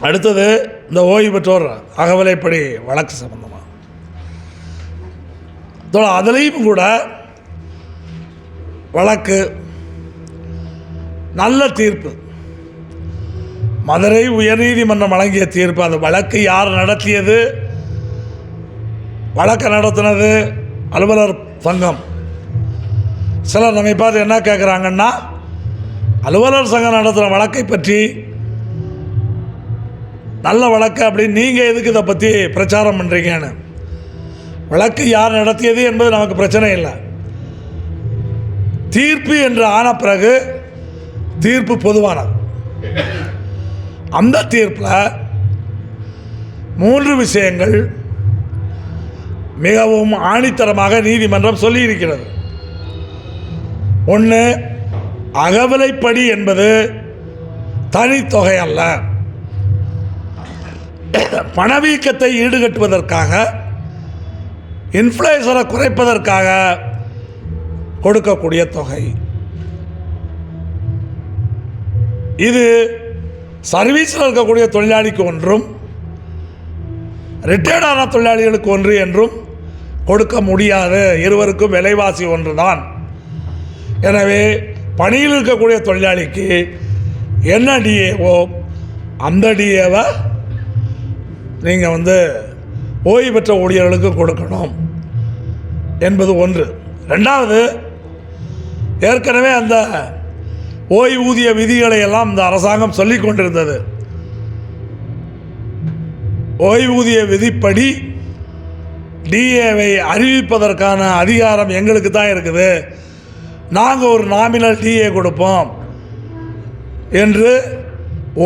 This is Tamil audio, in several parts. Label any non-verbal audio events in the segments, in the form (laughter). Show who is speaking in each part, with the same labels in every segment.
Speaker 1: அடுத்தது இந்த ஓய்வு பெற்றோர் அகவலைப்படி வழக்கு சம்பந்தமாக அதுலேயும் கூட வழக்கு நல்ல தீர்ப்பு. மதுரை உயர்நீதிமன்றம் வழங்கிய தீர்ப்பு அந்த வழக்கு யார் நடத்தியது? வழக்கை நடத்தினது அலுவலர் சங்கம். சிலர் நம்மை பார்த்து என்ன கேட்குறாங்கன்னா அலுவலர் சங்கம் நடத்துகிற வழக்கை பற்றி நல்ல வழக்கு அப்படின்னு நீங்கள் எதுக்கு இதை பற்றி பிரச்சாரம் பண்ணுறீங்கன்னு வழக்கு யார் நடத்தியது என்பது நமக்கு பிரச்சனை இல்லை. தீர்ப்பு என்று ஆன பிறகு தீர்ப்பு பொதுவானது. அந்த தீர்ப்பில் மூன்று விஷயங்கள் மிகவும் ஆணித்தரமாக நீதிமன்றம் சொல்லியிருக்கிறது. ஒன்று அகவிலைப்படி என்பது தனித்தொகை அல்ல. (coughs) பணவீக்கத்தை ஈடுகட்டுவதற்காக இன்ஃப்ளேஷனை குறைப்பதற்காக கொடுக்கக்கூடிய தொகை. இது சர்வீஸில் இருக்கக்கூடிய தொழிலாளிக்கு ஒன்றும் ரிட்டையர்டான தொழிலாளிகளுக்கு ஒன்று என்றும் கொடுக்க முடியாது இருவருக்கும் விலைவாசி ஒன்று தான் எனவே பணியில் இருக்கக்கூடிய தொழிலாளிக்கு என்ன டிஏவோ அந்த டிஏவை நீங்கள் வந்து ஓய்வு பெற்ற ஊழியர்களுக்கு கொடுக்கணும் என்பது ஒன்று. ரெண்டாவது ஏற்கனவே அந்த ஓய்வூதிய விதிகளை எல்லாம் இந்த அரசாங்கம் சொல்லிக் கொண்டிருந்தது. ஓய்வூதிய விதிப்படி டிஏவை அறிவிப்பதற்கான அதிகாரம் எங்களுக்கு தான் இருக்குது. நாங்கள் ஒரு நாமினல் டிஏ கொடுப்போம் என்று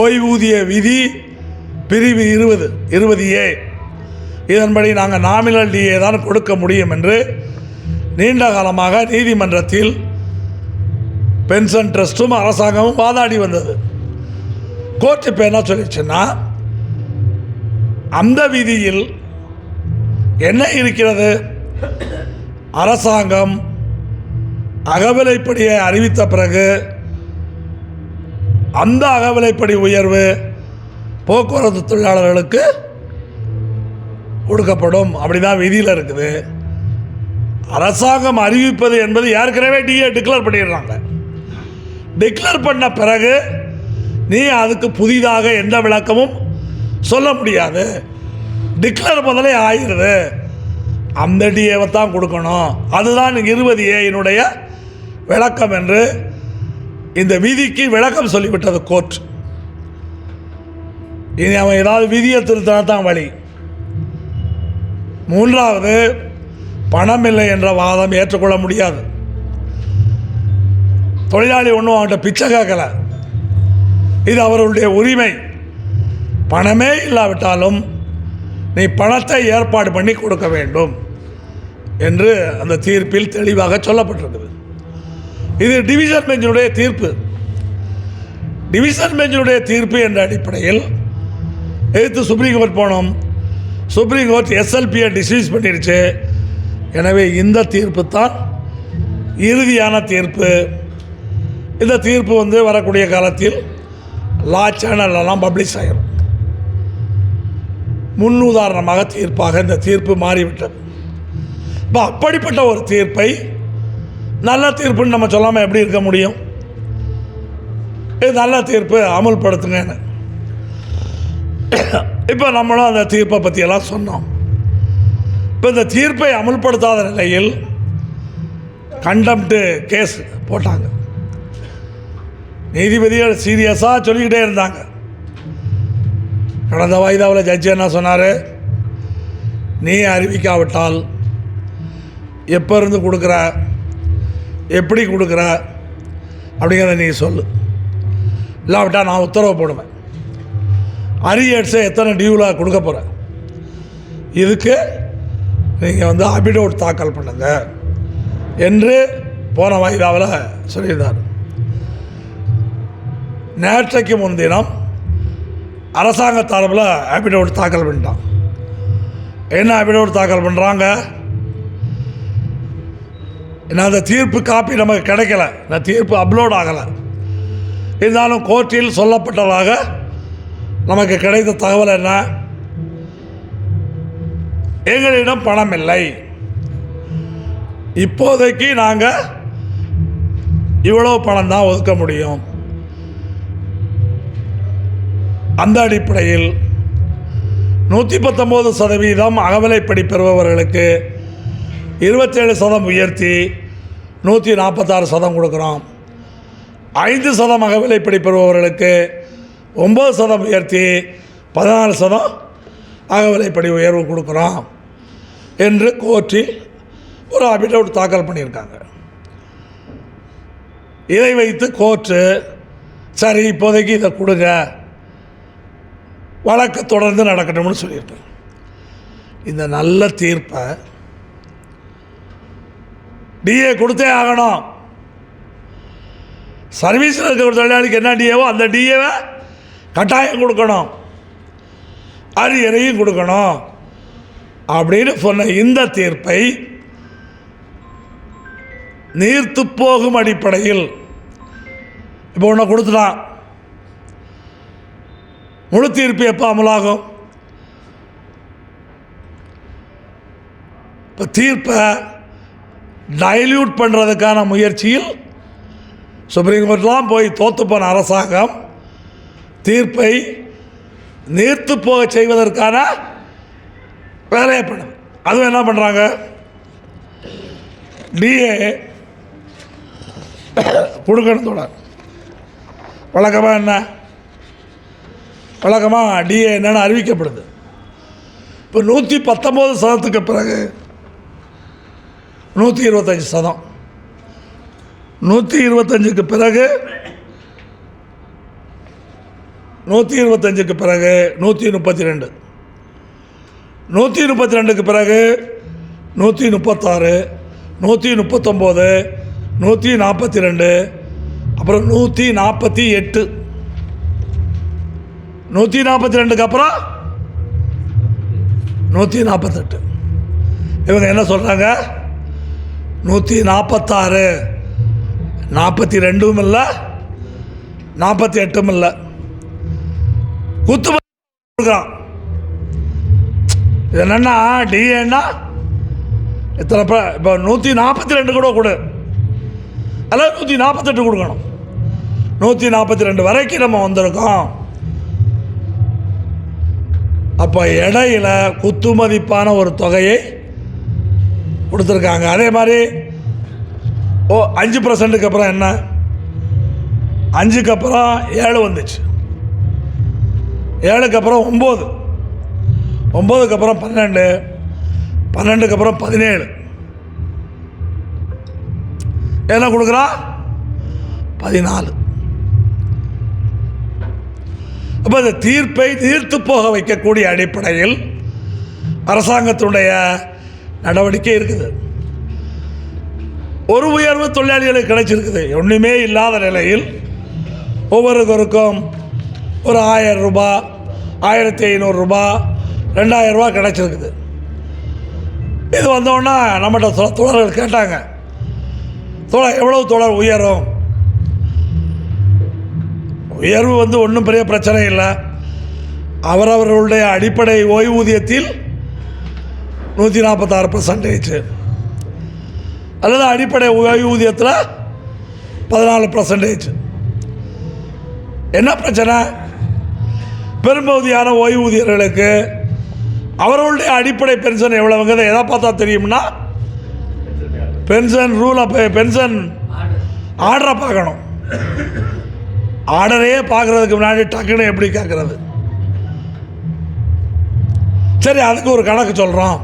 Speaker 1: ஓய்வூதிய விதி பிரிவு இருபது இருபது ஏ. இதன்படி நாங்கள் நாமினல் டிஏ தான் கொடுக்க முடியும் என்று நீண்ட காலமாக நீதிமன்றத்தில் பென்ஷன் ட்ரஸ்ட்டும் அரசாங்கமும் வாதாடி வந்தது. கோர்ட் இப்போ என்ன சொல்லிச்சுன்னா அந்த விதியில் என்ன இருக்கிறது? அரசாங்கம் அகவிலைப்படியை அறிவித்த பிறகு அந்த அகவிலைப்படி உயர்வு போக்குவரத்து தொழிலாளர்களுக்கு கொடுக்கப்படும். அப்படிதான் விதியில் இருக்குது. அரசாங்கம் அறிவிப்பது என்பது ஏற்கனவே டிஏ டிக்ளேர் பண்ணிடுறாங்க. டிக்ளேர் பண்ண பிறகு நீ அதுக்கு புதிதாக எந்த விளக்கமும் சொல்ல முடியாது. டிக்ளேர் முதலே ஆயிடுது. அந்த டிஏவை தான் கொடுக்கணும். அதுதான் இருபது ஏயினுடைய விளக்கம் என்று இந்த விதிக்கு விளக்கம் சொல்லிவிட்டது கோர்ட் இனி அவன் ஏதாவது விதியை திருத்தினா தான் வழி. மூன்றாவது பணம் இல்லை என்ற வாதம் ஏற்றுக்கொள்ள முடியாது. தொழிலாளி ஒன்றும் அவன்கிட்ட பிச்சை கேட்கல. இது அவர்களுடைய உரிமை. பணமே இல்லாவிட்டாலும் நீ பணத்தை ஏற்பாடு பண்ணி கொடுக்க வேண்டும் என்று அந்த தீர்ப்பில் தெளிவாக சொல்லப்பட்டிருக்குது இது டிவிஷன் பெஞ்சினுடைய தீர்ப்பு. டிவிஷன் பெஞ்சினுடைய தீர்ப்பு என்ற அடிப்படையில் எதிர்த்து சுப்ரீம் கோர்ட் போனோம். சுப்ரீம் கோர்ட் எஸ்எல்பியை டிஸ்மிஸ் பண்ணிடுச்சு எனவே இந்த தீர்ப்பு தான் இறுதியான தீர்ப்பு. இந்த தீர்ப்பு வந்து வரக்கூடிய காலத்தில் லா சேனல்லாம் பப்ளிஷ் ஆகிடும் முன்னுதாரணமாக தீர்ப்பாக இந்த தீர்ப்பு மாறிவிட்டது. இப்போ அப்படிப்பட்ட ஒரு தீர்ப்பை நல்ல தீர்ப்புன்னு நம்ம சொல்லாமல் எப்படி இருக்க முடியும்? இது நல்ல தீர்ப்பு அமல்படுத்துங்கன்னு. இப்போ நம்மளும் அந்த தீர்ப்பை பற்றியெல்லாம் சொன்னோம். இப்போ இந்த தீர்ப்பை அமல்படுத்தாத நிலையில் கண்டம்ட்டு கேஸ் போட்டாங்க. நீதிபதிகள் சீரியஸாக சொல்லிக்கிட்டே இருந்தாங்க. கடந்த வாய்தாவில் ஜட்ஜி என்ன சொன்னார்? நீ அறிவிக்காவிட்டால் எப்போ இருந்து கொடுக்குற? எப்படி கொடுக்குற? அப்படிங்கிறத நீ சொல்லு. இல்லாவிட்டால் நான் உத்தரவு போடுவேன். அரியட்ஸை எத்தனை டியூலாக கொடுக்க போகிறேன் இதுக்கு நீங்கள் வந்து அபிடோட் தாக்கல் பண்ணுங்க என்று போன வாயிலாவில் சொல்லியிருந்தார். நேற்றைக்கு முன்தினம் அரசாங்க தரப்பில் அபிடோட் தாக்கல் பண்ணிட்டான். என்ன அபிடோட் தாக்கல் பண்ணுறாங்க நான் அந்த தீர்ப்பு காப்பி நமக்கு கிடைக்கல. இந்த தீர்ப்பு அப்லோட் ஆகலை. இருந்தாலும் கோர்ட்டில் சொல்லப்பட்டதாக நமக்கு கிடைத்த தகவல் என்ன? எங்களிடம் பணம் இல்லை. இப்போதைக்கு நாங்கள் இவ்வளோ பணம் தான் ஒதுக்க முடியும். அந்த அடிப்படையில் நூற்றி பத்தொம்போது சதவீதம் அகவிலைப்படி பெறுபவர்களுக்கு இருபத்தேழு சதம் உயர்த்தி நூற்றி நாற்பத்தாறு சதம் கொடுக்குறோம். ஐந்து சதம் அகவிலைப்படி பெறுபவர்களுக்கு ஒம்பது சதம் உயர்த்தி பதினாலு சதம் அகவிலைப்படி உயர்வு கொடுக்குறோம் என்று கோர்ட்டில் ஒரு அபிடவுட் தாக்கல் பண்ணியிருக்காங்க. இதை வைத்து கோர்ட்டு சரி இப்போதைக்கு இதை கொடுங்க. வழக்கு தொடர்ந்து நடக்கட்டும்னு சொல்லியிருக்கேன் இந்த நல்ல தீர்ப்பை டிஏ கொடுத்தே ஆகணும். சர்வீஸில் இருக்கிற தொழிலாளிக்கு என்ன டிஏவோ அந்த டிஏவை கட்டாயம் கொடுக்கணும். அரியணையும் கொடுக்கணும். அப்படின்னு சொன்ன இந்த தீர்ப்பை நீர்த்து போகும் அடிப்படையில் இப்போ ஒன்று கொடுத்துட்டான். முழு தீர்ப்பு எப்போ அமலாகும்? இப்போ தீர்ப்பை டைல்யூட் பண்ணுறதுக்கான முயற்சியில் சுப்ரீம் கோர்ட்லாம் போய் தோற்று போன அரசாங்கம் தீர்ப்பை நீர்த்து போக செய்வதற்கான வேலையை பண்ணும் அதுவும் என்ன பண்ணுறாங்க டிஏ கொடுக்கணும் தொடர் வழக்கமாக என்ன? வழக்கமாக டிஏ என்னென்னு அறிவிக்கப்படுது. இப்போ நூற்றி பத்தொம்போது சதத்துக்கு பிறகு நூற்றி இருபத்தஞ்சி சதம். நூற்றி இருபத்தஞ்சுக்கு பிறகு நூற்றி இருபத்தஞ்சுக்கு பிறகு நூற்றி முப்பத்தி ரெண்டு. நூற்றி முப்பத்தி ரெண்டுக்கு பிறகு நூற்றி முப்பத்தாறு நூற்றி முப்பத்தொம்போது நூற்றி நாற்பத்தி ரெண்டு அப்புறம் நூற்றி நாற்பத்தி எட்டு. நூற்றி நாற்பத்தி ரெண்டுக்கு அப்புறம் நூற்றி நாற்பத்தெட்டு இவங்க என்ன சொல்கிறாங்க நூற்றி நாற்பத்தாறு நாற்பத்தி ரெண்டும் இல்லை நாற்பத்தி எட்டும் இல்லை. குத்து கொடுக்குறான். இது என்னென்னா டிஏன்னா இத்தனை இப்போ இப்போ நூற்றி நாற்பத்தி ரெண்டு கூட கொடு. அல்லது நூற்றி நாற்பத்தெட்டு கொடுக்கணும். நூற்றி நாற்பத்தி ரெண்டு வரைக்கும் நம்ம வந்திருக்கோம். அப்போ இடையில குத்து மதிப்பான ஒரு தொகையை கொடுத்துருக்காங்க. அதே மாதிரி ஓ அஞ்சு பர்சன்ட்டுக்கு அப்புறம் என்ன? அஞ்சுக்கு அப்புறம் ஏழு வந்துச்சு. ஏழுக்கு அப்புறம் ஒம்பது. ஒம்பதுக்கு அப்புறம் பன்னெண்டு. பன்னெண்டுக்கு அப்புறம் பதினேழு. என்ன கொடுக்குறா? பதினாலு. அப்போ இந்த தீர்ப்பை தீர்த்து போக வைக்கக்கூடிய அடிப்படையில் அரசாங்கத்தினுடைய நடவடிக்கை இருக்குது. ஒரு உயர்வு தொழிலாளிகளுக்கு கிடைச்சிருக்குது. ஒன்றுமே இல்லாத நிலையில் ஒவ்வொருவருக்கும் ஒரு ஆயிரம் ரூபாய் ஆயிரத்தி ஐநூறுரூபா ரெண்டாயிரரூபா கிடச்சிருக்குது. இது வந்தோடனே நம்மகிட்ட தோழர்கள் கேட்டாங்க தோழர் எவ்வளவு தோழர் உயரும்? உயர்வு வந்து ஒன்றும் பெரிய பிரச்சனை இல்லை. அவரவர்களுடைய அடிப்படை ஓய்வூதியத்தில் நூற்றி நாற்பத்தாறு பர்சன்டேஜ் அல்லது அடிப்படை ஓய்வூதியத்தில் பதினாலு பர்சன்டேஜ் என்ன பிரச்சனை? பெரும்பகுதியான ஓய்வூதியர்களுக்கு அவர்களுடைய அடிப்படை பென்ஷன் எவ்வளவுங்கிறத எதை பார்த்தா தெரியும்னா பென்ஷன் ரூலை eh, பென்ஷன் ஆர்டரை பார்க்கணும். ஆர்டரையே பார்க்குறதுக்கு முன்னாடி டக்குன்னு எப்படி கேட்குறது? சரி அதுக்கு ஒரு கணக்கு சொல்கிறோம்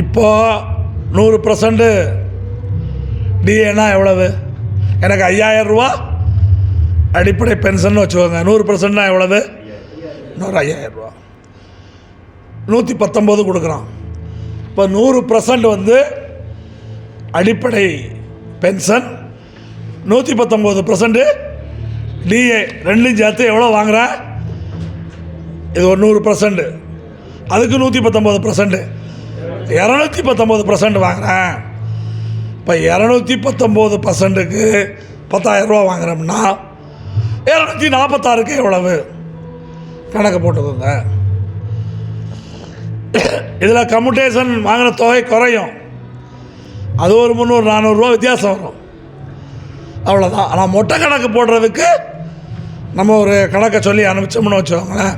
Speaker 1: இப்போ நூறு பர்சன்ட் டிஏனா எவ்வளவு? எனக்கு ஐயாயிரம் ரூபா. அடிப்படை பென்ஷன் வச்சுக்கோங்க. நூறு பர்சன்ட்னா எவ்வளவு? நூறு ஐயாயிரம் ரூபா. நூற்றி பத்தொம்போது கொடுக்குறான். இப்போ நூறு பர்சன்ட் வந்து அடிப்படை பென்ஷன். நூற்றி பத்தொம்போது பர்சன்ட்டு டிஏ ரெண்டும் சேர்த்து எவ்வளோ வாங்குறேன் இது ஒரு நூறு பர்சன்ட்டு அதுக்கு நூற்றி பத்தொம்போது பர்சன்ட்டு இரநூத்தி பத்தொம்போது பர்சன்ட் வாங்குறேன் இப்போ இரநூத்தி பத்தொம்போது பர்சன்ட்டுக்கு பத்தாயிரரூபா வாங்குறோம்னா இரநூத்தி நாற்பத்தாறுக்கு எவ்வளவு? கணக்கு போட்டுக்கோங்க. இதில் கம்யூட்டேஷன் வாங்கின தொகை குறையும். அது ஒரு முந்நூறு நானூறுரூவா வித்தியாசம் வரும். அவ்வளோதான் ஆனால் மொட்டை கணக்கு போடுறதுக்கு நம்ம ஒரு கணக்கை சொல்லி அனுப்பிச்சோம்னு வச்சுக்கோங்களேன்.